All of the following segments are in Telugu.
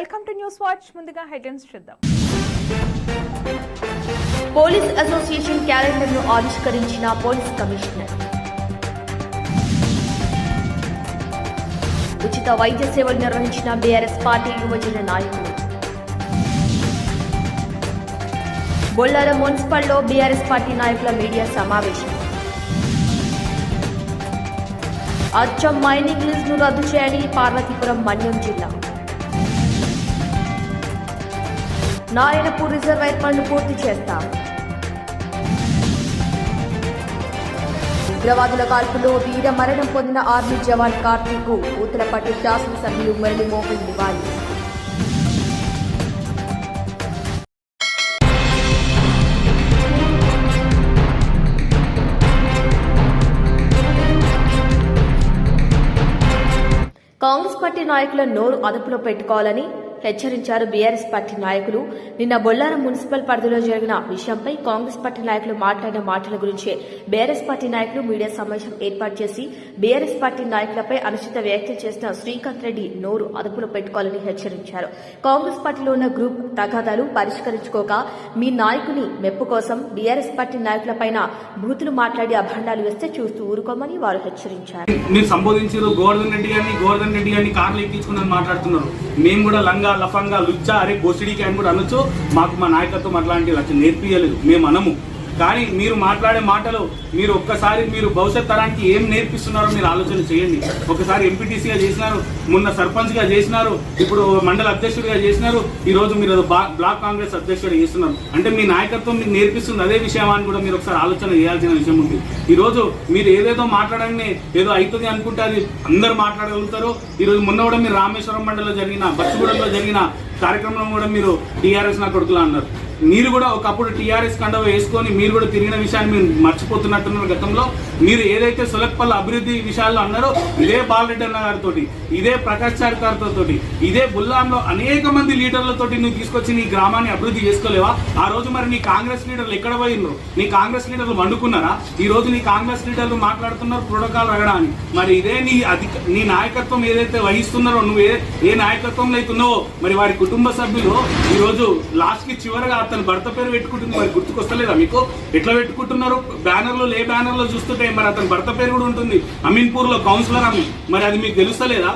Welcome to news watch. ముందుగా హెడ్లైన్స్ చూద్దాం. పోలీస్ అసోసియేషన్ క్యాలెండర్ను ఆవిష్కరించిన పోలీస్ కమిషనర్. ఉచిత వైద్య సేవలు నిర్వహించిన బీఆర్ఎస్ పార్టీ యువజన నాయకులు. బొల్లారం మున్సిపల్లో బీఆర్ఎస్ పార్టీ నాయకుల మీడియా సమావేశం. అచ్చం మైనింగ్ లీజ్ను రద్దు చేయని పార్వతీపురం మన్యం జిల్లా. నారాయణపూర్ రిజర్వాయర్ పనులు పూర్తి చేస్తాం. ఉగ్రవాదుల కాల్పులో వీర మరణం పొందిన ఆర్మీ జవాన్ కార్తీక్ ఉత్తరపట్టు శాసనసభ్యులు మురళీమోహన్ నివాళి. కాంగ్రెస్ పార్టీ నాయకుల నోరు అదుపులో పెట్టుకోవాలని హెచ్చరించారు బీఆర్ఎస్ పార్టీ నాయకులు. నిన్న బొల్లారం మున్సిపల్ పరిధిలో జరిగిన విషయంపై కాంగ్రెస్ పార్టీ నాయకులు మాట్లాడిన మాటల గురించే బీఆర్ఎస్ పార్టీ నాయకులు మీడియా సమావేశం ఏర్పాటు చేసి బీఆర్ఎస్ పార్టీ నాయకులపై అనుచిత వ్యాఖ్యలు చేసిన శ్రీకాంత్ రెడ్డి నోరు అదుపులో పెట్టుకోవాలని హెచ్చరించారు. కాంగ్రెస్ పార్టీలో ఉన్న గ్రూప్ తగాదాలు పరిష్కరించుకోక మీ నాయకుని మెప్పు కోసం బీఆర్ఎస్ పార్టీ నాయకులపైన బూతులు మాట్లాడి అభండాలు వేస్తే చూస్తూ ఊరుకోమని వారు హెచ్చరించారు. మీరు సంబోధించారు గోవర్ధన్ రెడ్డి గారిని గోవర్ధన్ రెడ్డి గారిని కార్లు ఎక్కించుకుని మాట్లాడుతున్నారు. మేము కూడా లంగా లఫంగా లుచ్చా అరే గోసిడీకి అని కూడా అనొచ్చు మాకు మా నాయకత్వం అట్లాంటి లక్ష నేర్పియలేదు. మేము అనము కానీ మీరు మాట్లాడే మాటలు మీరు ఒక్కసారి మీరు భవిష్యత్ తరానికి ఏం నేర్పిస్తున్నారో మీరు ఆలోచన చేయండి. ఒకసారి ఎంపీటీసీగా చేసినారు మొన్న సర్పంచ్గా చేసినారు ఇప్పుడు మండల అధ్యక్షుడిగా చేసినారు ఈ రోజు మీరు బ్లాక్ కాంగ్రెస్ అధ్యక్షుడు చేస్తున్నారు. అంటే మీ నాయకత్వం మీకు నేర్పిస్తుంది అదే విషయం అని కూడా మీరు ఒకసారి ఆలోచన చేయాల్సిన విషయం ఉంది. ఈ రోజు మీరు ఏదేదో మాట్లాడని ఏదో అవుతుంది అనుకుంటే అది అందరు మాట్లాడగలుగుతారు. ఈరోజు మొన్న కూడా మీరు రామేశ్వరం మండలంలో జరిగిన బస్సుగూడెంలో జరిగిన కార్యక్రమంలో కూడా మీరు టీఆర్ఎస్ నా కొడుకులా అన్నారు. మీరు కూడా ఒకప్పుడు టీఆర్ఎస్ కండవ వేసుకొని మీరు కూడా తిరిగిన విషయాన్ని మీరు మర్చిపోతున్నట్టున్నారు గతంలో. మీరు ఏదైతే సులక్పల్ల అభివృద్ధి విషయాల్లో అన్నారో ఇదే బాలరెడ్డి అన్న గారితో ఇదే ప్రకాష్ చారి గారితో ఇదే బుల్లాంలో అనేక మంది లీడర్లతోటి నువ్వు తీసుకొచ్చి నీ గ్రామాన్ని అభివృద్ధి చేసుకోలేవా? ఆ రోజు మరి నీ కాంగ్రెస్ లీడర్లు ఎక్కడ పోయినరు? నీ కాంగ్రెస్ లీడర్లు వండుకున్నారా? ఈ రోజు నీ కాంగ్రెస్ లీడర్లు మాట్లాడుతున్నారు ప్రోటోకాల్ రగడా అని మరి ఇదే నీ అధిక నీ నాయకత్వం ఏదైతే వహిస్తున్నారో నువ్వు ఏ ఏ నాయకత్వంలో అయితే మరి వారి కుటుంబ సభ్యులు ఈరోజు లాస్ట్కి చివరిగా చివరగా అతని భర్త పేరు పెట్టుకుంటుంది మరి గుర్తుకొస్తలేదా మీకు? ఎట్లా పెట్టుకుంటున్నారు? బ్యానర్లో లే బ్యానర్లో చూస్తుంటే మరి అతని భర్త పేరు కూడా ఉంటుంది. అమీన్పూర్లో కౌన్సిలర్ అమ్మి మరి అది మీకు తెలుస్తలేదా?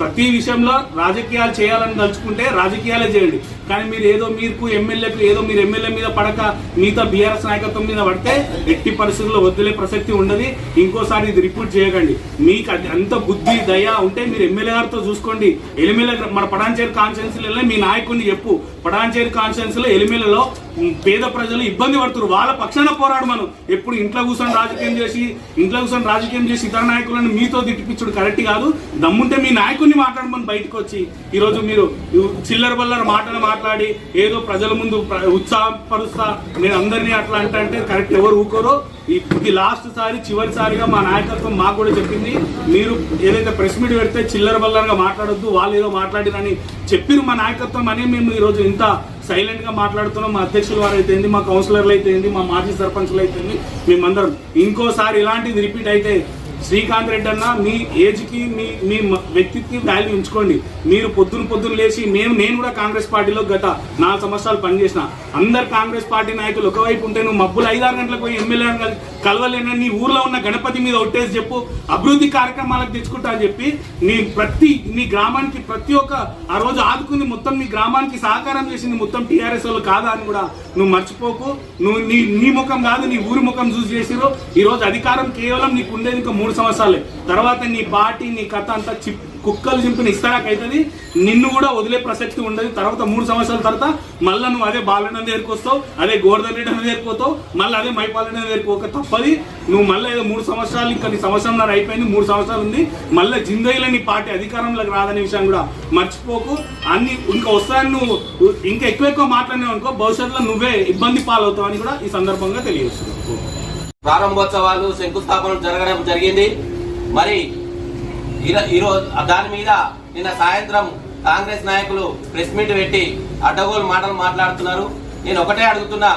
ప్రతి విషయంలో రాజకీయాలు చేయాలని తలుచుకుంటే రాజకీయాలే చేయండి. కానీ మీరు ఏదో మీకు ఎమ్మెల్యేకు ఏదో మీరు ఎమ్మెల్యే మీద పడక మిగతా బీఆర్ఎస్ నాయకత్వం మీద పడితే ఎట్టి పరిస్థితుల్లో వదిలే ప్రసక్తి ఉండదు. ఇంకోసారి ఇది రిపోర్ట్ చేయకండి. మీకు అది అంత బుద్ధి దయ ఉంటే మీరు ఎమ్మెల్యే గారితో చూసుకోండి. ఎలిమెల మన పడాంచేరు కాన్స్టిట్యున్సీలలో మీ నాయకుడిని చెప్పు. పడాంచేరు కాన్స్టిట్యున్సీలో ఎలిమెలలో ఉమ్, పేద ప్రజలు ఇబ్బంది పడుతున్నారు. వాళ్ళ పక్షాన పోరాడు మనం. ఎప్పుడు ఇంట్లో కూర్చొని రాజకీయం చేసి ఇంట్లో కూర్చొని రాజకీయం చేసి ఇతర నాయకులను మీతో తిట్టిపించుడు కరెక్ట్ కాదు. దమ్ముంటే మీ నాయకుడిని మాట్లాడమని బయటకు వచ్చి. ఈరోజు మీరు చిల్లర బల్లర మాటలు మాట్లాడి ఏదో ప్రజల ముందు ఉత్సాహపరుస్తా నేను అందరినీ అట్లా అంటే అంటే కరెక్ట్ ఎవరు ఊకోరో ఇది లాస్ట్ సారి చివరిసారిగా మా నాయకత్వం మాకు కూడా చెప్పింది. మీరు ఏదైతే ప్రెస్ మీట్ పెడితే చిల్లర బల్లరగా మాట్లాడొద్దు వాళ్ళు ఏదో మాట్లాడినని చెప్పిన మా నాయకత్వం. అని మేము ఈరోజు ఇంత సైలెంట్గా మాట్లాడుతున్నాం. మా అధ్యక్షుల వారు అయితేంది మా కౌన్సిలర్లు అయితేంది మా మాజీ సర్పంచ్లు అయితేంది మేమందరం. ఇంకోసారి ఇలాంటిది రిపీట్ అయితే శ్రీకాంత్ రెడ్డి అన్న మీ ఏజ్కి మీ మీ వ్యక్తికి వాల్యూ ఉంచుకోండి. మీరు పొద్దున పొద్దున లేచి మేము నేను కూడా కాంగ్రెస్ పార్టీలో గత నాలుగు సంవత్సరాలు పనిచేసిన. అందరు కాంగ్రెస్ పార్టీ నాయకులు ఒకవైపు ఉంటే నువ్వు మబ్బులు ఐదారు గంటలకు పోయి ఎమ్మెల్యే కలవలేనని నీ ఊర్లో ఉన్న గణపతి మీద ఒట్టేసి చెప్పు అభివృద్ధి కార్యక్రమాలకు తెచ్చుకుంటా అని చెప్పి నీ ప్రతి నీ గ్రామానికి ప్రతి ఒక్క ఆ రోజు ఆదుకుంది మొత్తం నీ గ్రామానికి సహకారం చేసింది మొత్తం టీఆర్ఎస్ వాళ్ళు కాదా అని కూడా నువ్వు మర్చిపోకు. నువ్వు నీ నీ ముఖం కాదు నీ ఊరి ముఖం చూసి చేసిరు ఈరోజు అధికారం కేవలం నీకు ఉండేది ఇంకా మూడు సంవత్సరాలే. తర్వాత నీ పార్టీ నీ కథ అంతా చిప్ కుక్కలు చింపిన ఇస్తారాక్ అవుతుంది నిన్ను కూడా వదిలే ప్రసక్తి ఉండదు. తర్వాత మూడు సంవత్సరాల తర్వాత మళ్ళీ నువ్వు అదే బాలన్న దగ్గరికి అదే గోవర్ధన్ రెడ్డి అన్న దగ్గరికి మళ్ళీ అదే మైపాలన్న దగ్గరికి తప్పది. నువ్వు మళ్ళీ ఏదో మూడు సంవత్సరాలు ఇంకా నీ సంవత్సరంన్నర అయిపోయింది మూడు సంవత్సరాలు ఉంది. మళ్ళీ జిందగీలో నీ పార్టీ అధికారంలోకి రాదనే విషయం కూడా మర్చిపోకు. అన్ని ఇంకా వస్తాయని నువ్వు ఇంకా ఎక్కువ ఎక్కువ మాట్లాడినావు అనుకో భవిష్యత్తులో నువ్వే ఇబ్బంది పాలవుతావు అని కూడా ఈ సందర్భంగా తెలియజేస్తున్నావు. ప్రారంభోత్సవాలు శంకుస్థాపన జరగడం జరిగింది. మరి ఈరోజు దాని మీద నిన్న సాయంత్రం కాంగ్రెస్ నాయకులు ప్రెస్ మీట్ పెట్టి అడ్డగోలు మాటలు మాట్లాడుతున్నారు. నేను ఒకటే అడుగుతున్నా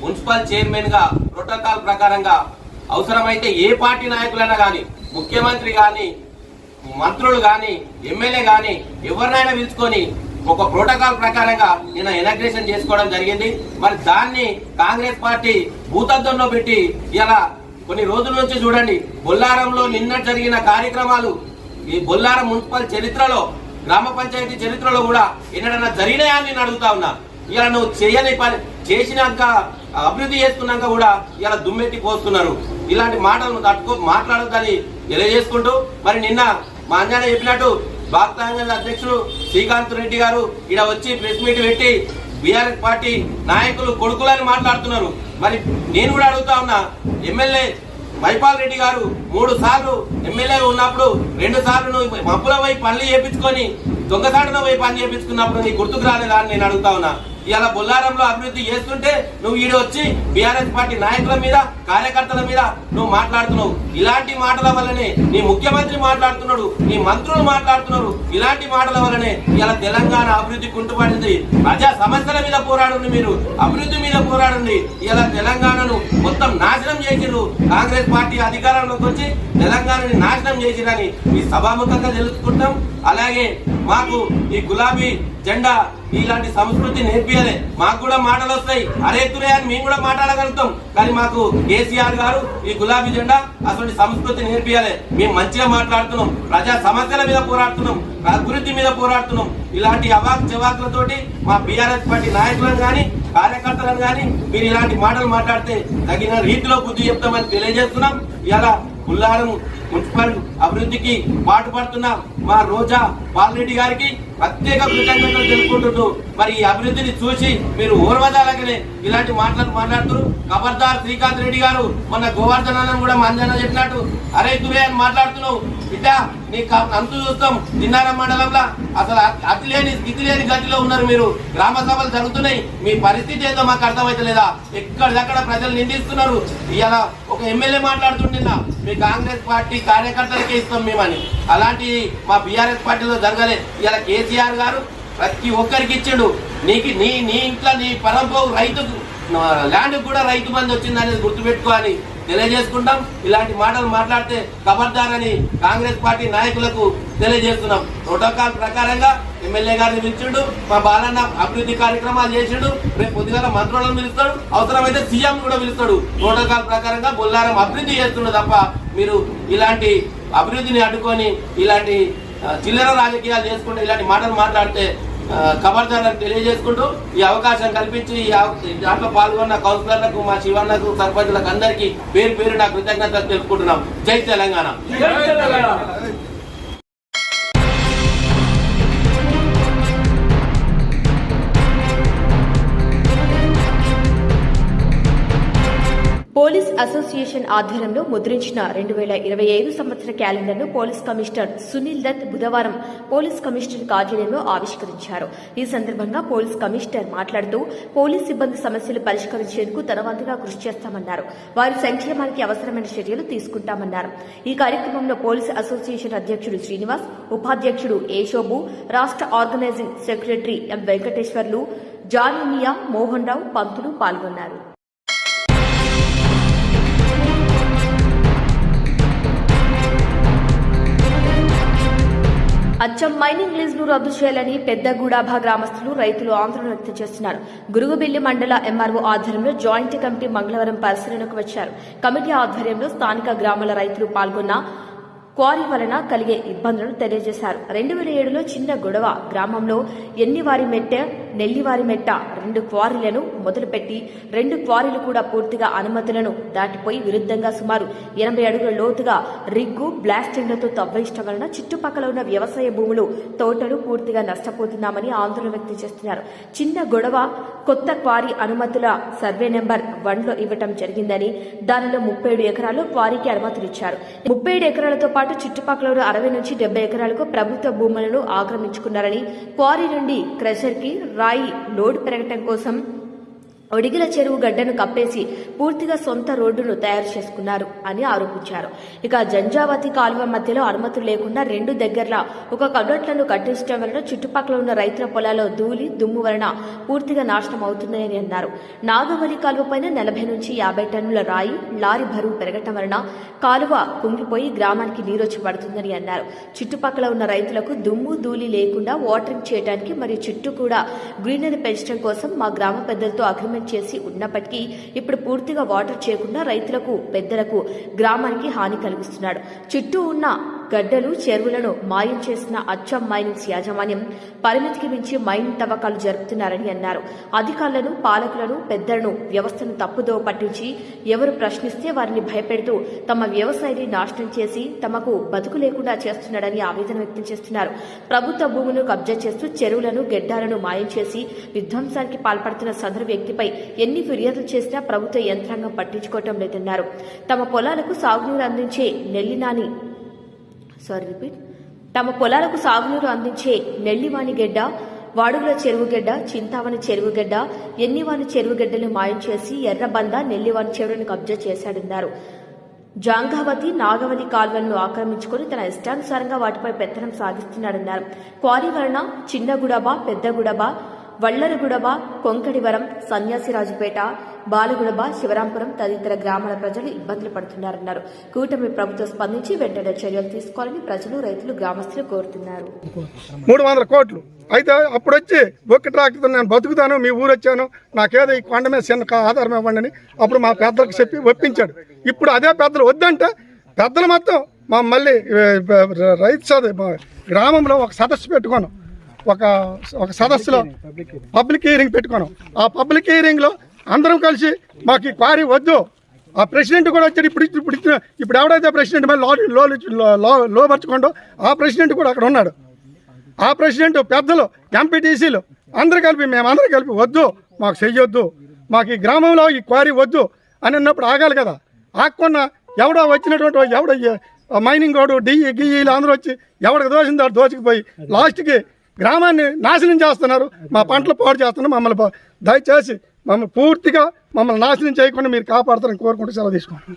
మున్సిపల్ చైర్మన్గా ప్రోటోకాల్ ప్రకారంగా అవసరమైతే ఏ పార్టీ నాయకులైనా కానీ ముఖ్యమంత్రి గాని మంత్రులు గాని ఎమ్మెల్యే గాని ఎవరినైనా పిలుచుకొని ఒక ప్రోటోకాల్ ప్రకారంగా నిన్న ఇనాగ్రేషన్ చేసుకోవడం జరిగింది. మరి దాన్ని కాంగ్రెస్ పార్టీ భూతద్దంలో పెట్టి ఇలా కొన్ని రోజుల నుంచి చూడండి బొల్లారంలో నిన్న జరిగిన కార్యక్రమాలు ఈ బొల్లారం మున్సిపల్ చరిత్రలో గ్రామ పంచాయతీ చరిత్రలో కూడా ఎన్నడన్నా జరిగినాయా నేను అడుగుతా ఉన్నా. ఇలా నువ్వు చేయని పని చేసినాక అభివృద్ధి చేస్తున్నాక కూడా ఇలా దుమ్మెత్తి పోస్తున్నారు. ఇలాంటి మాటలను తట్టుకో మాట్లాడొద్దని తెలియజేసుకుంటూ మరి నిన్న మా అంజన చెప్పినట్టు భారత అధ్యక్షుడు శ్రీకాంత్ రెడ్డి గారు ఇక్కడ వచ్చి ప్రెస్ మీట్ పెట్టి బీఆర్ఎస్ పార్టీ నాయకులు కొడుకులని మాట్లాడుతున్నారు. మరి నేను కూడా అడుగుతా ఉన్నా ఎమ్మెల్యే మైపాల్ రెడ్డి గారు మూడు సార్లు ఎమ్మెల్యే ఉన్నప్పుడు రెండు సార్లు నువ్వు మబ్బుల వైపు పనులు చేపించుకొని దొంగసాటున వైపు పని చేపించుకున్నప్పుడు నీ గుర్తుకు రాలేదా అని నేను అడుగుతా ఉన్నా. ఇలా బొల్లారంలో అభివృద్ధి చేస్తుంటే నువ్వు ఈడ వచ్చి బీఆర్ఎస్ పార్టీ నాయకుల మీద కార్యకర్తల మీద నువ్వు మాట్లాడుతున్నావు. ఇలాంటి మాటల వల్లనే నీ ముఖ్యమంత్రి మాట్లాడుతున్నాడు నీ మంత్రులు మాట్లాడుతున్నారు. ఇలాంటి మాటల వల్లనే ఇలా తెలంగాణ అభివృద్ధి కుంటుపడింది. ప్రజా సమస్యల మీద పోరాడండి మీరు. అభివృద్ధి మీద పోరాడండి. ఇలా తెలంగాణను మొత్తం నాశనం చేసిర్రు కాంగ్రెస్ పార్టీ అధికారంలోకి వచ్చి తెలంగాణని నాశనం చేసిరని ఈ సభాముఖంగా తెలుసుకుంటాం అలాగే మాకు ఈ గులాబీ జెండా ఇలాంటి సంస్కృతి నేర్పియలే. మాకు కూడా మాటలు వస్తాయి. అరే తురే అని మేము కూడా మాట్లాడగలుగుతాం. కానీ మాకు కేసీఆర్ గారు ఈ గులాబీ జెండా అటువంటి సంస్కృతి నేర్పియాలి. మేము మంచిగా మాట్లాడుతున్నాం. ప్రజా సమస్యల మీద పోరాడుతున్నాం. అభివృద్ధి మీద పోరాడుతున్నాం. ఇలాంటి అవాక్ జవాకులతోటి మా బీఆర్ఎస్ పార్టీ నాయకులను కానీ కార్యకర్తలను కానీ మీరు ఇలాంటి మాటలు మాట్లాడితే తగిన రీతిలో బుద్ధి చెప్తామని తెలియజేస్తున్నాం. ఇలా పుల్లారం మున్సిపల్ అభివృద్ధికి పాటుపడుతున్న మా రోజా బాలరెడ్డి గారికి ప్రత్యేక కృతజ్ఞతలు తెలుపుకుంటు మరి ఈ అభివృద్ధిని చూసి మీరు ఓర్వదాలకనే ఇలాంటి మాటలు మాట్లాడుతున్నారు ఖబర్దార్ శ్రీకాంత్ రెడ్డి గారు మొన్న గోవర్ధన్ కూడా మందన చెప్పినట్టు అరే దురే అని మాట్లాడుతున్నావు. బిడ్డ నీ అంతు చూస్తాం. నిన్నారం మండలంలో అసలు అతి- లేని స్థితి లేని గతిలో ఉన్నారు మీరు. గ్రామ సభలు జరుగుతున్నాయి. మీ పరిస్థితి ఏదో మాకు అర్థమవుతలేదా ఎక్కడిదక్కడ ప్రజలు నిందిస్తున్నారు. ఇలా ఒక ఎమ్మెల్యే మాట్లాడుతుంటున్నా మీ కాంగ్రెస్ పార్టీ కార్యకర్తలకే ఇస్తాం మేమని. అలాంటి మా బీఆర్ఎస్ పార్టీలో జరగలే. ఇలా కేసీఆర్ గారు ప్రతి ఒక్కరికి ఇచ్చిండు. నీకు నీ నీ ఇంట్లో నీ పరంపో రైతు ల్యాండ్ కూడా రైతు మంది వచ్చిందనేది అనేది అని తెలియజేసుకుంటాం. ఇలాంటి మాటలు మాట్లాడితే కబర్దారని కాంగ్రెస్ పార్టీ నాయకులకు తెలియజేస్తున్నాం. ప్రోటోకాల్ ప్రకారంగా ఎమ్మెల్యే గారిని పిలిచిండు మా బాలన్న అభివృద్ధి కార్యక్రమాలు చేసిండు రేపు పొద్దుగాల మంత్రులను పిలుస్తాడు అవసరమైతే సీఎం కూడా పిలుస్తాడు. ప్రోటోకాల్ ప్రకారంగా బొల్లారం అభివృద్ధి చేస్తుండే తప్ప మీరు ఇలాంటి అభివృద్ధిని అడ్డుకొని ఇలాంటి చిల్లర రాజకీయాలు చేసుకుంటూ ఇలాంటి మాటలు మాట్లాడితే ఖబర్దారులకు తెలియజేసుకుంటూ ఈ అవకాశం కల్పించి ఈ దాంట్లో పాల్గొన్న కౌన్సిలర్లకు మా శివన్నకు సర్పంచులకు అందరికీ పేరు పేరు నా కృతజ్ఞతలు తెలుపుకుంటున్నాం. జై తెలంగాణ. పోలీస్ అసోసియేషన్ ఆధ్వర్యంలో ముద్రించిన రెండు వేల ఇరవై ఐదు సంవత్సర క్యాలెండర్ను పోలీస్ కమిషనర్ సునీల్ దత్ బుధవారం పోలీస్ కమిషనర్ కార్యాలయంలో ఆవిష్కరించారు. ఈ సందర్భంగా పోలీస్ కమిషనర్ మాట్లాడుతూ పోలీస్ సిబ్బంది సమస్యలు పరిష్కరించేందుకు తన వంతుగా కృషి చేస్తామన్నారు. వారి సంక్షేమానికి అవసరమైన చర్యలు తీసుకుంటామన్నారు. ఈ కార్యక్రమంలో పోలీస్ అసోసియేషన్ అధ్యక్షుడు శ్రీనివాస్ ఉపాధ్యక్షుడు ఏషోబు రాష్ట్ర organizing secretary M Venkateswarlu Janimiya Mohan Rao Pantulu పాల్గొన్నారు. అచ్చం మైనింగ్ లీజ్ను రద్దు చేయాలని పెద్ద గూడాభా గ్రామస్తులు రైతులు ఆందోళన వ్యక్తం చేస్తున్నారు. గురుగుబిల్లి మండల ఎంఆర్ఓ ఆధ్వర్యంలో జాయింట్ కమిటీ మంగళవారం పరిశీలనకు వచ్చారు. కమిటీ ఆధ్వర్యంలో స్థానిక గ్రామాల రైతులు పాల్గొన్న క్వారీ వలన కలిగే ఇబ్బందులను తెలియజేశారు. రెండు వేల ఏడులో చిన్న గొడవ. గ్రామంలో ఎన్నివారి మెట్ట నెల్లివారి మెట్ట రెండు క్వారీలను మొదలుపెట్టి రెండు క్వారీలు కూడా పూర్తిగా అనుమతులను దాటిపోయి విరుద్ధంగా సుమారు ఎనభై అడుగుల లోతుగా రిగ్గు బ్లాస్టింగ్లతో తవ్వేయడం వలన చుట్టుపక్కల ఉన్న వ్యవసాయ భూములు తోటలు పూర్తిగా నష్టపోతున్నామని ఆందోళన వ్యక్తం చేస్తున్నారు. చిన్న గొడవ కొత్త క్వారీ అనుమతుల సర్వే నెంబర్ వన్లో ఇవ్వటం జరిగిందని దానిలో ముప్పై ఏడు ఎకరాలు క్వారీకి అనుమతులు ఇచ్చారు. ముప్పై ఏడు ఎకరాలతో పాటు చుట్టుపక్కల అరవై నుంచి డెబ్బై ఎకరాలకు ప్రభుత్వ భూములను ఆక్రమించుకున్నారని క్వారీ నుండి క్రెషర్కి రాయి లోడ్ పెరగటం కోసం ఒడిగిల చెరువు గడ్డను కప్పేసి పూర్తిగా సొంత రోడ్డును తయారు చేసుకున్నారు అని ఆరోపించారు. ఇక జంజావతి కాలువ మధ్యలో అనుమతులు లేకుండా రెండు దగ్గరలా ఒక కడొట్లను కట్టించడం వలన చుట్టుపక్కల ఉన్న రైతుల పొలాల్లో ధూళి దుమ్ము వలన పూర్తిగా నాశనం అవుతుందని అన్నారు. నాగవలి కాలువ పైన నలభై నుంచి యాభై టన్నుల రాయి లారీ బరువు పెరగటం వలన కాలువ కుంగిపోయి గ్రామానికి నీరొచ్చి పడుతుందని అన్నారు. చుట్టుపక్కల ఉన్న రైతులకు దుమ్ము ధూళి లేకుండా వాటరింగ్ చేయడానికి మరియు చుట్టూ కూడా గ్రీనరీ పెంచడం కోసం మా గ్రామ పెద్దలతో అగ్రిమెంట్ చేసి ఉన్నప్పటికీ ఇప్పుడు పూర్తిగా వాటర్ చేయకుండా రైతులకు పెద్దలకు గ్రామానికి హాని కలిగిస్తున్నాడు. చుట్టూ ఉన్న గడ్డలు చెరువులను మాయం చేసిన అచ్చం మైనింగ్స్ యాజమాన్యం పరిమితికి మించి మైనింగ్ తవ్వకాలు జరుపుతున్నారని అన్నారు. అధికారులను పాలకులను పెద్దలను వ్యవస్థను తప్పుదో పట్టించి ఎవరు ప్రశ్నిస్తే వారిని భయపెడుతూ తమ వ్యవసాయాన్ని నాశనం చేసి తమకు బతుకు లేకుండా చేస్తున్నాడని ఆవేదన వ్యక్తం చేస్తున్నారు. ప్రభుత్వ భూములను కబ్జా చేస్తూ చెరువులను గెడ్డాలను మాయం చేసి విధ్వంసానికి పాల్పడుతున్న సదరు వ్యక్తిపై ఎన్ని ఫిర్యాదులు చేసినా ప్రభుత్వ యంత్రాంగం పట్టించుకోవటం లేదన్నారు. తమ పొలాలకు సాగునీరు అందించే నెల్లినాని సారీ రిపీట్ తమ పొలాలకు సాగునీరు అందించే నెల్లివాణి గెడ్డ వాడుగుల చెరువుగడ్డ చింతావని చెరువుగడ్డ ఎన్నివాని చెరువుగడ్డలు మాయం చేసి ఎర్రబంద నెల్లివాని చెరువును కబ్జా చేశాడన్నారు. జాంగావతి నాగవతి కాల్వలను ఆక్రమించుకొని తన ఇష్టానుసారంగా వాటిపై పెత్తనం సాగిస్తున్నాడన్నారు. క్వారీ వలన చిన్నగుడబ పెద్దగుడబ వల్లరగుడబ కొంకడివరం సన్యాసిరాజుపేట బాలగుడబ శివరాంపురం తదితర గ్రామాల ప్రజలు ఇబ్బందులు పడుతున్నారన్నారు. కూటమి ప్రభుత్వం స్పందించి వెంటనే చర్యలు తీసుకోవాలని ప్రజలు రైతులు గ్రామస్తులు కోరుతున్నారు. మూడు వందల కోట్లు. అయితే అప్పుడు వచ్చి బొక్కి ట్రాక్టర్ నేను బతుకుతాను మీ ఊరు వచ్చాను నాకేదో ఈ కొండ మీద చిన్న ఆధారం ఇవ్వండి అని అప్పుడు మా పెద్దలకు చెప్పి ఒప్పించాడు. ఇప్పుడు అదే పెద్దలు వద్దంటే పెద్దలు మొత్తం మా మళ్ళీ రైతు సద మా గ్రామంలో ఒక సదస్సు పెట్టుకోను. ఒక ఒక సదస్సులో పబ్లిక్ హియరింగ్ పెట్టుకోను. ఆ పబ్లిక్ హియరింగ్లో అందరం కలిసి మాకు ఈ క్వారీ వద్దు. ఆ ప్రెసిడెంట్ కూడా వచ్చాడు ఇప్పుడు ఇప్పుడు ఇచ్చిన ఇప్పుడు ఎవడైతే ప్రెసిడెంట్ మరి లో లో లో ఆ ప్రెసిడెంట్ కూడా అక్కడ ఉన్నాడు. ఆ ప్రెసిడెంట్ పెద్దలు ఎంపీటీసీలు అందరూ కలిపి మేమందరం కలిపి వద్దు మాకు చెయ్యొద్దు మాకు ఈ గ్రామంలో ఈ క్వారీ వద్దు అని అన్నప్పుడు ఆగాలి కదా. ఆగకుండా ఎవడో వచ్చినటువంటి ఎవడో మైనింగ్ వాడు డిఈ గిఈలు అందరూ వచ్చి ఎవడికి దోషిందో దోచుకుపోయి లాస్ట్కి గ్రామాన్ని నాశనం చేస్తున్నారు. మా పంటలు పాడు చేస్తున్నారు మమ్మల్ని దయచేసి మమ్మల్ని పూర్తిగా మమ్మల్ని నాశనం చేయకుండా మీరు కాపాడతారని కోరుకుంటూ సెలవు తీసుకోండి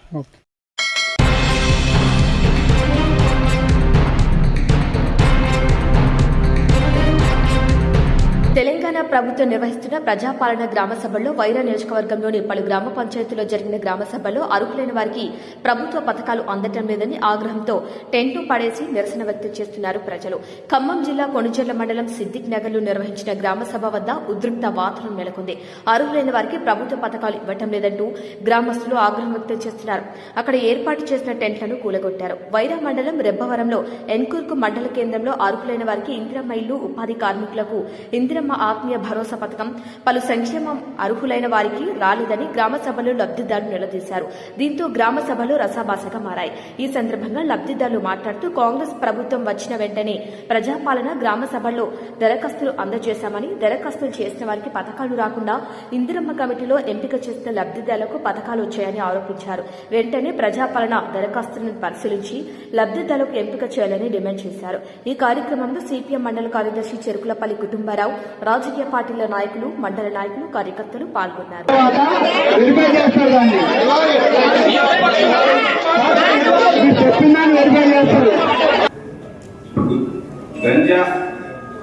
తెలంగాణ ప్రభుత్వం నిర్వహిస్తున్న ప్రజాపాలన గ్రామ సభల్లో వైరా నియోజకవర్గంలోని పలు గ్రామ పంచాయతీల్లో జరిగిన గ్రామ సభల్లో అర్హులైన వారికి ప్రభుత్వ పథకాలు అందటం లేదని ఆగ్రహంతో టెంటు పడేసి నిరసన వ్యక్తం చేస్తున్నారు ప్రజలు. ఖమ్మం జిల్లా కొణిజర్ల మండలం సిద్దిక్ నగర్లో నిర్వహించిన గ్రామ సభ వద్ద ఉద్రిక్త వాతావరణం నెలకొంది. అర్హులైన వారికి ప్రభుత్వ పథకాలు ఇవ్వటం లేదంటూ గ్రామస్తులు ఆగ్రహం వ్యక్తం చేస్తున్నారు. అక్కడ ఏర్పాటు చేసిన టెంట్లను కూలగొట్టారు. వైరా మండలం రెబ్బవరంలో ఎన్కూర్కు మండల కేంద్రంలో అర్హులైన వారికి ఇందిరమ్మ ఇల్లు ఉపాధి కార్మికులకు ఇందిరమ్మ ఆత్మీయ భరోసా పథకం. పలు సంక్షేమం అర్హులైన వారికి రాలేదని గ్రామ సభలో లబ్ధిదారులు నిలదీశారు. దీంతో గ్రామ సభలు రసాభాసగా మారాయి. ఈ సందర్భంగా లబ్ధిదారులు మాట్లాడుతూ కాంగ్రెస్ ప్రభుత్వం వచ్చిన వెంటనే ప్రజాపాలన గ్రామ సభల్లో దరఖాస్తులు అందజేశామని దరఖాస్తులు చేసిన వారికి పథకాలు రాకుండా ఇందిరమ్మ కమిటీలో ఎంపిక చేసిన లబ్ధిదారులకు పథకాలు వచ్చాయని ఆరోపించారు. వెంటనే ప్రజాపాలన దరఖాస్తులను పరిశీలించి లబ్ధిదారులకు ఎంపిక చేయాలని డిమాండ్ చేశారు. ఈ కార్యక్రమంలో సిపిఎం మండల కార్యదర్శి చెరుకులపల్లి కుటుంబరావు రాజు రాజకీయ పార్టీల నాయకులు మండల నాయకులు కార్యకర్తలు పాల్గొన్నారు.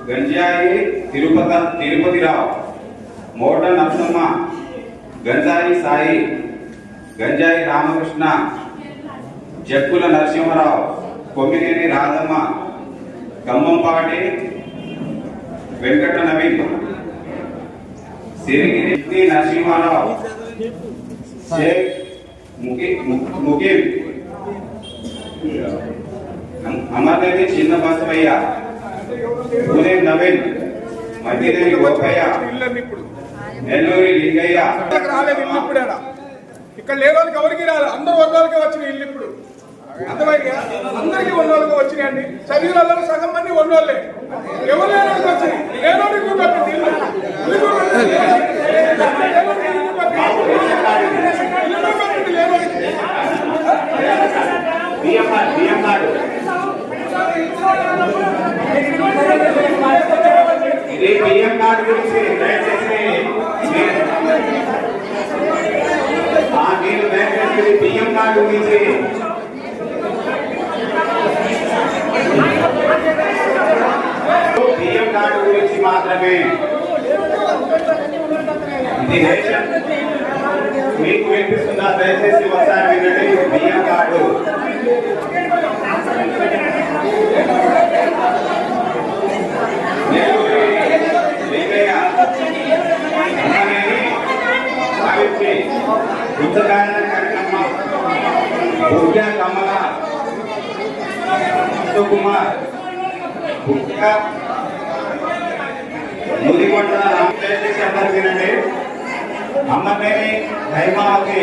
గంజాయి తిరుపత తిరుపతిరావు మోట నరసమ్మ గంజాయి సాయి గంజాయి రామకృష్ణ జక్కుల నరసింహారావు కొమ్మినేని రాధమ్మ ఖమ్మంపాటి వెంకట నవీన్. సిరిగిరి నరసింహారావు. షేక్ ముకి ముఖీం అమర్నేని చిన్న బసవయ్య. పూనే నవీన్. మధ్యదేవి గోపయ్య. నెల్లూరి లింగయ్య. రాలేదు ఇక్కడ లేని ఎవరికి రాలేదు అందరు వర్గాలకే వచ్చిన ఇల్లు ఇప్పుడు. అర్థమైంది అందరికీ ఒళ్ళోళ్ళకి వచ్చినాయండి. చదివిలలో సగం మంది ఒళ్ళోళ్ళే ఎవరు లేనోడికి దయచేసి దయచేసి రికార్డు గురించి మాత్రమే ఇది రేషన్ మీకు వినిపిస్తుందా దయచేసి ఒకసారి వినండి ఇది బియ్యం కార్డు ఉత్తగాన కనకమ్మ బుద్ధ కమల కుమార్ బుద్ధ ముదిగొండ దయచేసి అందరూ వినండి. అమ్మనేని హైమావతి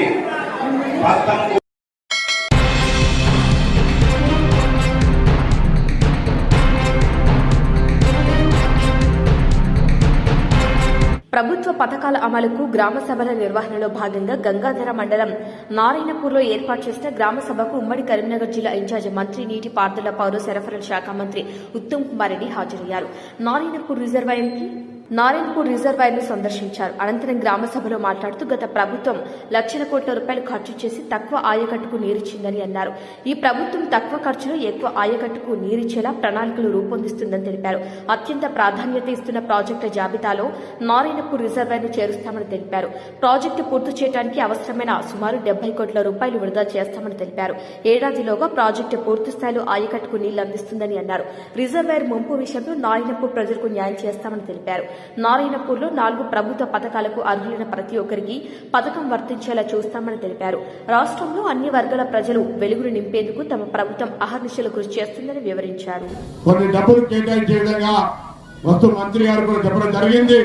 పథకాల అమలుకు గ్రామ సభల నిర్వహణలో భాగంగా గంగాధర మండలం నారాయణపూర్లో ఏర్పాటు చేసిన గ్రామ సభకు ఉమ్మడి కరీంనగర్ జిల్లా ఇన్ఛార్జి మంత్రి నీటి పారుదల పౌర సరఫరాల శాఖ మంత్రి ఉత్తమ్ కుమార్ రెడ్డి హాజరయ్యారు. నారాయణపూర్ రిజర్వాయర్కి నారాయణపూర్ రిజర్వాయర్ను సందర్శించారు. అనంతరం గ్రామ సభలో మాట్లాడుతూ గత ప్రభుత్వం లక్షల కోట్ల రూపాయలు ఖర్చు చేసి తక్కువ ఆయకట్టుకు నీరిచ్చిందని అన్నారు. ఈ ప్రభుత్వం తక్కువ ఖర్చులో ఎక్కువ ఆయకట్టుకు నీరిచ్చేలా ప్రణాళికలు రూపొందిస్తుందని తెలిపారు. అత్యంత ప్రాధాన్యత ఇస్తున్న ప్రాజెక్టుల జాబితాలో నారాయణపూర్ రిజర్వాయర్ను చేరుస్తామని తెలిపారు. ప్రాజెక్టు పూర్తి చేయడానికి అవసరమైన సుమారు డెబ్బై కోట్ల రూపాయలు విడుదల చేస్తామని తెలిపారు. ఏడాదిలోగా ప్రాజెక్టు పూర్తి స్థాయిలో ఆయకట్టుకు నీళ్ళు అందిస్తుందని అన్నారు. రిజర్వాయర్ ముంపు విషయంలో నారాయణపూర్ ప్రజలకు న్యాయం చేస్తామని తెలిపారు. నారాయణపూర్లో నాలుగు ప్రభుత్వ పథకాలకు అర్హులైన ప్రతి ఒక్కరికి పథకం వర్తించేలా చూస్తామని తెలిపారు. రాష్ట్రంలో అన్ని వర్గాల ప్రజలు వెలుగును నింపేందుకు తమ ప్రభుత్వం అహర్నిశలు కృషి చేస్తుందని వివరించారు. కొన్ని డబ్బులు కేటాయించే విధంగా వస్తు మంత్రి గారు కూడా చెప్పడం జరిగింది.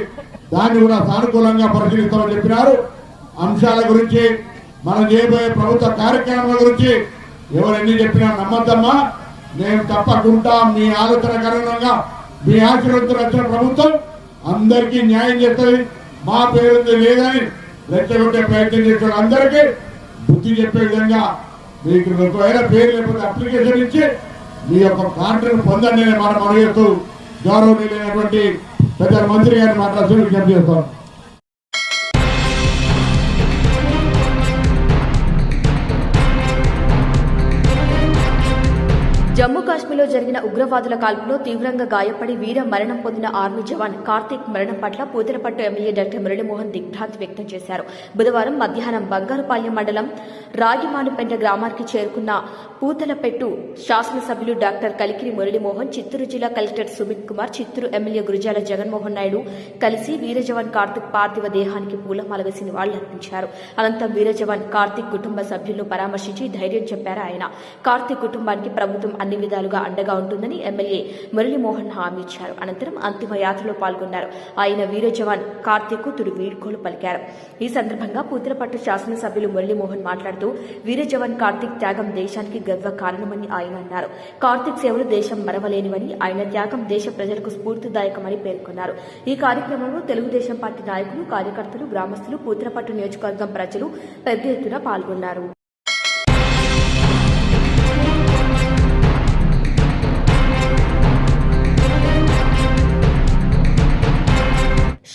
దాన్ని కూడా సానుకూలంగా పరిశీలిస్తామని చెప్పినారు. అంశాల గురించి మనం చేయబోయే ప్రభుత్వ కార్యక్రమాల గురించి ఎవరెన్ని చెప్పినా నమ్మద్దమ్మా. నేను తప్పకుండా మీ ఆలోచన కారణంగా మీ ఆశీర్వదించిన వచ్చిన ప్రభుత్వం అందరికీ న్యాయం చేస్తుంది. మా పేరు లేదని రెచ్చగొట్టే ప్రయత్నం చేసే అందరికీ బుద్ధి చెప్పే విధంగా మీకు ఒకవేళ పేరు లేకపోతే అప్లికేషన్ ఇచ్చి మీ యొక్క కాంట్రాక్ట్ పొందండి మనం చేస్తూ గౌరవనీయులైనటువంటి ప్రధానమంత్రి గారిని మాట్లాడుతూ విజ్ఞప్తి చేస్తాను జమ్మూ కాశ్మీర్లో జరిగిన ఉగ్రవాదుల కాల్పులో తీవ్రంగా గాయపడి వీర మరణం పొందిన ఆర్మీ జవాన్ కార్తీక్ మరణం పట్ల పూతలపట్టు ఎమ్మెల్యే డాక్టర్ మురళీమోహన్ దిగ్భ్రాంతి వ్యక్తం చేశారు. బుధవారం మధ్యాహ్నం బంగారుపాలెం మండలం రాగిమానుపెంట గ్రామానికి చేరుకున్న పూతలపెట్టు శాసనసభ్యులు డాక్టర్ కలికిరి మురళీమోహన్ చిత్తూరు జిల్లా కలెక్టర్ సుమిత్ కుమార్ చిత్తూరు ఎమ్మెల్యే గురుజాల జగన్మోహన్ నాయుడు కలిసి వీర జవాన్ కార్తీక్ పార్థివ దేహానికి పూలమాల వేసి నివాళులర్పించారు. అనంతరం వీర జవాన్ కార్తీక్ కుటుంబ సభ్యులను పరామర్శించి ధైర్యం చెప్పారు ఆయన. కార్తీక్ కుటుంబానికి ప్రభుత్వం అన్ని విధాలుగా అండగా ఉంటుందని ఎమ్మెల్యే మురళీమోహన్ హామీ ఇచ్చారు. అనంతరం అంతిమ యాత్రలో పాల్గొన్నారు. ఆయన వీర జవాన్ కార్తీక్ తుడి వీడ్కోలు పలికారు. ఈ సందర్భంగా పూతలపట్టు శాసనసభ్యులు మురళీమోహన్ మాట్లాడుతూ వీర జవాన్ కార్తీక్ త్యాగం దేశానికి గర్వ కారణమని ఆయన అన్నారు. కార్తీక్ సేవలు దేశం మరవలేనివని ఆయన త్యాగం దేశ ప్రజలకు స్ఫూర్తిదాయకమని పేర్కొన్నారు. ఈ కార్యక్రమంలో తెలుగుదేశం పార్టీ నాయకులు కార్యకర్తలు గ్రామస్తులు పూతలపట్టు నియోజకవర్గం ప్రజలు పెద్ద ఎత్తున పాల్గొన్నారు.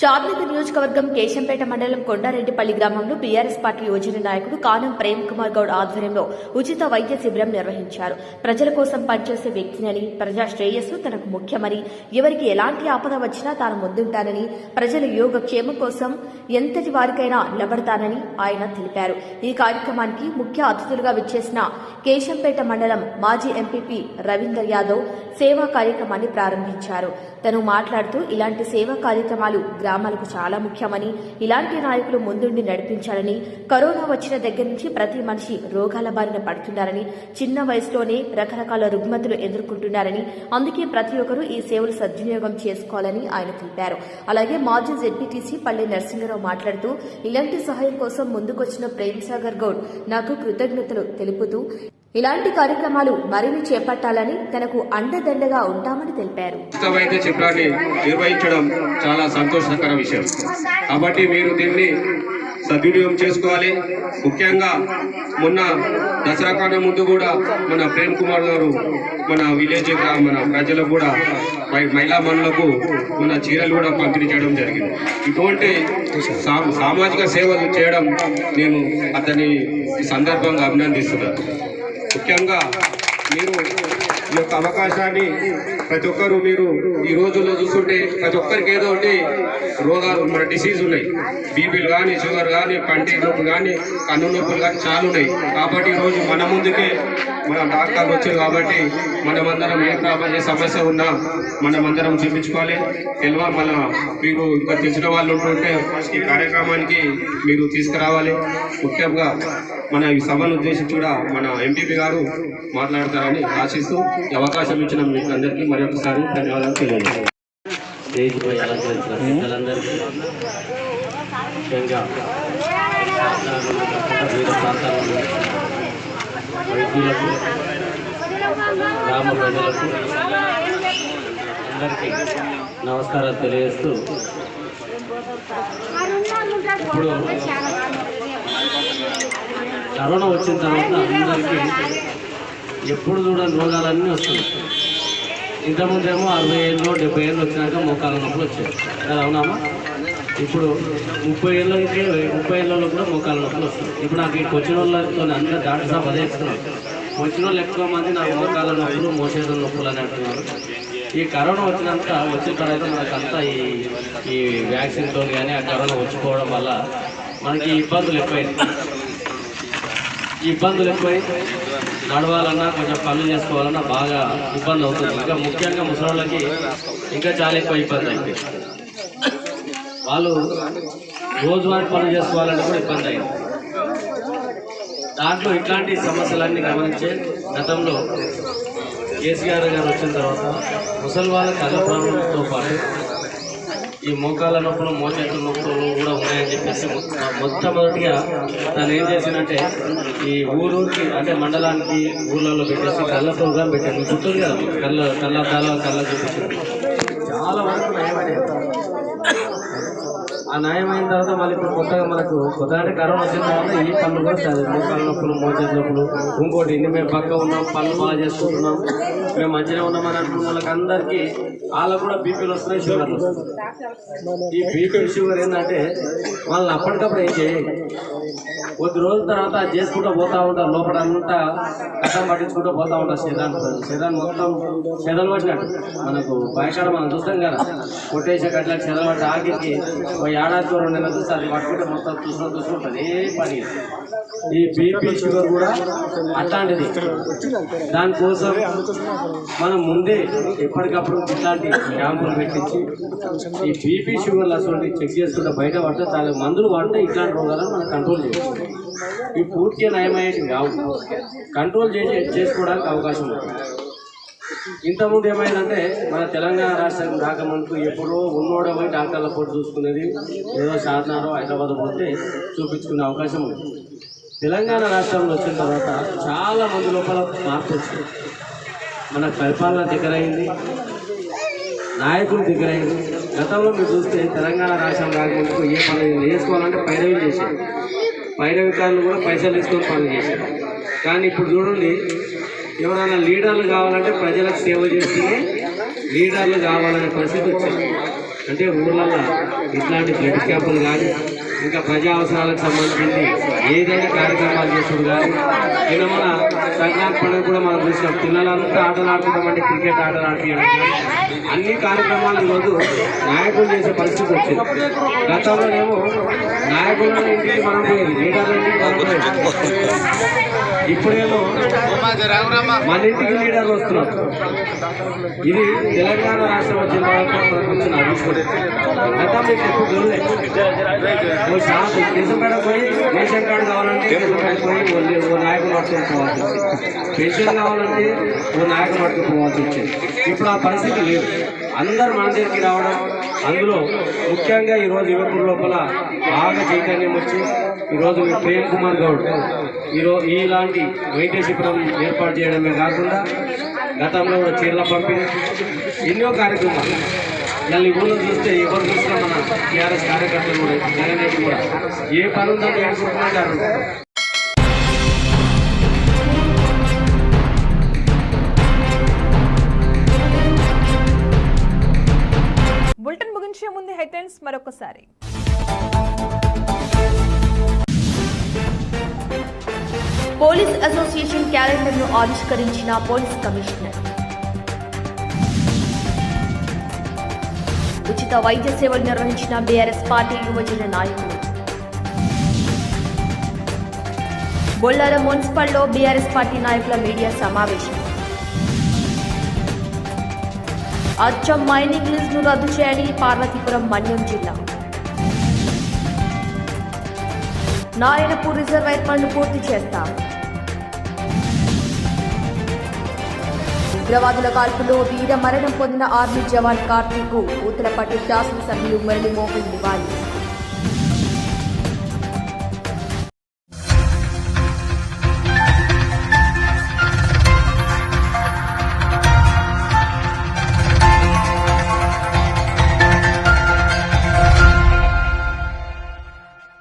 షాద్నగర్ నియోజకవర్గం కేశంపేట మండలం కొండారెడ్డిపల్లి గ్రామంలో బీఆర్ఎస్ పార్టీ యువజన నాయకుడు కానం ప్రేమ్ కుమార్ గౌడ్ ఆధ్వర్యంలో ఉచిత వైద్య శిబిరం నిర్వహించారు. ప్రజల కోసం పనిచేసే వ్యక్తినని ప్రజా శ్రేయస్సు తనకు ముఖ్యమని ఎవరికి ఎలాంటి ఆపద వచ్చినా తాను ముందుంటానని ప్రజల యోగ క్షేమం కోసం ఎంతటి వారికైనా నిలబడతానని ఆయన తెలిపారు. ఈ కార్యక్రమానికి ముఖ్య అతిథులుగా విచ్చేసిన కేశంపేట మండలం మాజీ ఎంపీపీ రవీందర్ యాదవ్ సేవా కార్యక్రమాన్ని ప్రారంభించారు. తను మాట్లాడుతూ ఇలాంటి సేవా కార్యక్రమాలు గ్రామాలకు చాలా ముఖ్యమని ఇలాంటి నాయకులు ముందుండి నడిపించాలని కరోనా వచ్చిన దగ్గర నుంచి ప్రతి మనిషి రోగాల బారిన పడుతున్నారని చిన్న వయసులోనే రకరకాల రుగ్మతులు ఎదుర్కొంటున్నారని అందుకే ప్రతి ఒక్కరూ ఈ సేవలు సద్వినియోగం చేసుకోవాలని ఆయన తెలిపారు. అలాగే మాజీ జెడ్పీటీసీ పల్లె నరసింహరావు మాట్లాడుతూ ఇలాంటి సహాయం కోసం ముందుకొచ్చిన ప్రేమ్ సాగర్ గౌడ్ నాకు కృతజ్ఞతలు తెలుపుతూ ఇలాంటి కార్యక్రమాలు మరిన్ని చేపట్టాలని తనకు అండదండగా ఉంటామని తెలిపారు. ఉచిత వైద్య నిర్వహించడం చాలా సంతోషకర విషయం. కాబట్టి మీరు దీన్ని సద్వినియోగం చేసుకోవాలి. ముఖ్యంగా మొన్న దసరా కన్నా ముందు కూడా మన ప్రేమ్ కుమార్ గారు మన విలేజ్ మన ప్రజలకు కూడా మహిళా మనులకు మన చీరలు కూడా పంపిణీ చేయడం జరిగింది. ఇటువంటి సా- సామాజిక సేవలు చేయడం నేను అతని ఈ సందర్భంగా అభినందిస్తున్నాను. ముఖ్యంగా మీరు ఈ యొక్క అవకాశాన్ని ప్రతి ఒక్కరు మీరు ఈ రోజుల్లో చూస్తుంటే ప్రతి ఒక్కరికి ఏదో ఒకటి రోగాలు మన డిసీజ్ ఉన్నాయి. బీపీలు కానీ షుగర్ కానీ పంటి నొప్పి కానీ కన్ను నొప్పులు కానీ చాలా ఉన్నాయి. కాబట్టి ఈరోజు రోజు మన ముందుకే మన డాక్టర్లు వచ్చారు కాబట్టి మనమందరం ఏ ప్రాబ్లం ఏ సమస్య ఉన్నా మనమందరం చూపించుకోవాలి. తెలియ మన మీకు ఇంకా తెలిసిన వాళ్ళు ఉంటుంటే ఈ కార్యక్రమానికి మీరు తీసుకురావాలి. ముఖ్యంగా మన ఈ సభను ఉద్దేశించి కూడా మన ఎంపీపీ గారు మాట్లాడతారని ఆశిస్తూ అవకాశం ఇచ్చిన మీకు అందరికీ మరొకసారి ధన్యవాదాలు తెలియజేస్తాను. స్టేజ్పై అలంకరించిన పెద్దలందరికీ ముఖ్యంగా వివిధ ప్రాంతాల వైద్యులకు గ్రామ ప్రజలకు అందరికీ నమస్కారాలు తెలియజేస్తూ ఇప్పుడు కరోనా వచ్చిన తర్వాత అందరికీ ఎప్పుడు చూడని రోగాలన్నీ వస్తున్నాయి. ఇంతకుముందేమో అరవై ఏళ్ళు డెబ్బై ఏళ్ళు వచ్చినాక మోకాళ్ళ నొప్పులు వచ్చాయి. అవునామా ఇప్పుడు ముప్పై ఏళ్ళకి ముప్పై ఏళ్ళలో కూడా మోకాళ్ళ నొప్పులు వస్తాయి ఇప్పుడు నాకు ఇక్కడికి వచ్చిన వాళ్ళతో అందరూ డాక్టర్ సాబ్ అదే వచ్చిన వాళ్ళు ఎక్కువ మంది నాకు మోకాళ్ళ నొప్పులు మోసేద నొప్పులు అని అంటున్నారు. ఈ కరోనా వచ్చినంత వచ్చిన తర్వాత మనకంతా ఈ ఈ వ్యాక్సిన్తో కానీ ఆ కరోనా వచ్చిపోవడం వల్ల మనకి ఇబ్బందులు ఎక్కువైంది ఇబ్బందులు ఎక్కువై నడవాలన్నా కొంచెం పనులు చేసుకోవాలన్నా బాగా ఇబ్బంది అవుతుంది ఇంకా ముఖ్యంగా ముసలోళ్ళకి ఇంకా చాలా ఎక్కువ ఇబ్బంది అయింది వాళ్ళు రోజువారీ పనులు చేసుకోవాలంటే కూడా ఇబ్బంది అయింది. దాంట్లో ఇట్లాంటి సమస్యలన్నీ గమనించే గతంలో కేసీఆర్ గారు వచ్చిన తర్వాత ముసలి వాళ్ళ కళ్ళ ప్రాబ్లంతో పాటు ఈ మోకాళ్ళ నొప్పులు మోచేతుల నొప్పులు అని చెప్పేసి మొట్టమొదటిగా తను ఏం చేసిందంటే ఈ ఊరూరికి అంటే మండలానికి ఊర్లలో పెట్టేసి కళ్ళ ప్రోగ్రామ్ పెట్టాను గుర్తుంది కదా కళ్ళ కళ్ళ కళ్ళ చూపించింది చాలా వరకు నయమైనాయి ఆ అయిన తర్వాత మళ్ళీ ఇప్పుడు కొత్తగా మనకు కొత్తగా అంటే కరోనా వచ్చిన తర్వాత ఈ పనులు కూడా స్టార్ట్ మోకాళ్ళ నొప్పులు మోచేతి నొప్పులు ఇంకోటి ఇన్ని మేము పక్క ఉన్నాం పనులు బాగా చేసుకుంటున్నాం. మేము మంచిగా ఉన్నామని అనుకున్న వాళ్ళకి అందరికీ వాళ్ళకు కూడా బీపీలు వస్తున్నాయి షుగర్లు వస్తున్నాయి. ఈ బీపీ షుగర్ ఏంటంటే వాళ్ళని అప్పటికప్పుడు ఏం చేయాలి? కొద్ది రోజుల తర్వాత చేసుకుంటూ పోతా ఉంటారు. లోపల అంతా కథం పట్టించుకుంటూ పోతా ఉంటారు శరీరాన్ని. శరీరాన్ని మొత్తం చెదలు పట్టినట్టు మనకు బయకాడ మనం చూస్తాం కదా. కొట్టేసే కట్ల చెదలు పట్టి ఆఖరికి ఒక ఏడాది రెండు నెలలు చూస్తే అది పట్టుకుంటే మొత్తం చూసుకుంటూ చూసుకుంటుంది ఏ పని. ఈ బీపీ షుగర్ కూడా అట్లాంటిది. దానికోసం మనం ముందే ఎప్పటికప్పుడు ఇట్లాంటి క్యాంపులు పెట్టించి ఈ బీపీ షుగర్లు అసలు చెక్ చేసుకుంటే బయట పడితే చాలా మందులు వాడితే ఇట్లాంటి రోగాలను మనం కంట్రోల్ చేయొచ్చు. ఈ పూర్తిగా నయమయ్యేది కావు. కంట్రోల్ చేసే చేసుకోవడానికి అవకాశం ఉంది. ఇంతకుముందు ఏమైందంటే మన తెలంగాణ రాష్ట్రం రాకముందుకు ఎప్పుడో ఉన్నోడో పోయి డాక్టర్ల పోటీ చూసుకునేది ఏదో సాధనారో హైదరాబాద్ పోతే చూపించుకునే అవకాశం ఉంది. తెలంగాణ రాష్ట్రంలో వచ్చిన తర్వాత చాలా మంది లోపల మార్పు వచ్చింది. మన పరిపాలన దగ్గరైంది నాయకులు దగ్గరైంది. గతంలో మీరు చూస్తే తెలంగాణ రాష్ట్రం రాకముందుకు ఏ పనులు వేసుకోవాలంటే పైరవి చేసేది పైరవికారులు కూడా పైసలు తీసుకొని పనులు చేశారు. కానీ ఇప్పుడు చూడండి ఎవరైనా లీడర్లు కావాలంటే ప్రజలకు సేవ చేస్తేనే లీడర్లు కావాలనే పరిస్థితి వచ్చింది. అంటే ఊళ్ళల్లో ఇట్లాంటి బ్లడ్ క్యాంపులు కానీ ఇంకా ప్రజా అవసరాలకు సంబంధించి ఏదైనా కార్యక్రమాలు చేసుడు కానీ నిన్న మన సంక్రాంతి పండుగ కూడా మనం చూసినాం. పిల్లలంతా ఆటలు ఆడుకుంటామంటే క్రికెట్ ఆటలు ఆడిపించడం అన్ని కార్యక్రమాలు ఈరోజు నాయకులు చేసే పరిస్థితి వచ్చింది. గతంలోనేమో నాయకుల ఇంటికి మనం పోయేది లీడర్ల ఇంటికి మనం పోయేది. ఇప్పుడేమో మన ఇంటికి లీడర్లు వస్తున్నారు. ఇది తెలంగాణ రాష్ట్రం వచ్చిన వచ్చిన గతంలో ఇది ఎప్పుడు చూడలేదు ఓ పోయి రేషన్ కార్డు కావాలంటే ఓ- నాయకులు పట్టుకొని పెన్షన్ కావాలంటే ఓ నాయకుడు పట్టుకు పోవాల్సి వచ్చింది. ఇప్పుడు ఆ పరిస్థితి లేదు. అందరు మన దగ్గరికి రావడం అందులో ముఖ్యంగా ఈరోజు యువకుల లోపల బాగా చైతన్యం వచ్చి ఈరోజు ప్రేమ్ కుమార్ గౌడ్ ఈరోజు ఇలాంటి వైద్య శిబిరం ఏర్పాటు చేయడమే కాకుండా గతంలో కూడా చీరల పంపిణీ ఎన్నో కార్యక్రమాలు. మళ్ళీ ఊళ్ళో చూస్తే ఎవరు చూసినా మన టీఆర్ఎస్ కార్యకర్తలు కూడా జగన్ కూడా ఏ పని ఉందని ఏడుకుంటున్నారు హెడ్లైన్స్ మరొకసారి. పోలీస్ అసోసియేషన్ క్యాలెండర్ను ఆవిష్కరించిన పోలీస్ కమిషనర్. ఉచిత వైద్య సేవలు నిర్వహించిన బీఆర్ఎస్ పార్టీ యువజన నాయకులు. బొల్లారం మున్సిపల్లో బీఆర్ఎస్ పార్టీ నాయకుల మీడియా సమావేశం. అచ్చం మైనింగ్ లీజ్ను రద్దు చేయాలి పార్వతీపురం మన్యం జిల్లా. నారాయణపూర్ రిజర్వాయర్ పనులు పూర్తి చేస్తాం ఉగ్రవాదుల కాల్పులో వీర మరణం పొందిన ఆర్మీ జవాన్ కార్తీక్కు ఊతలపట్టు శాసనసభ్యులు మురళీమోహన్ నివాళి.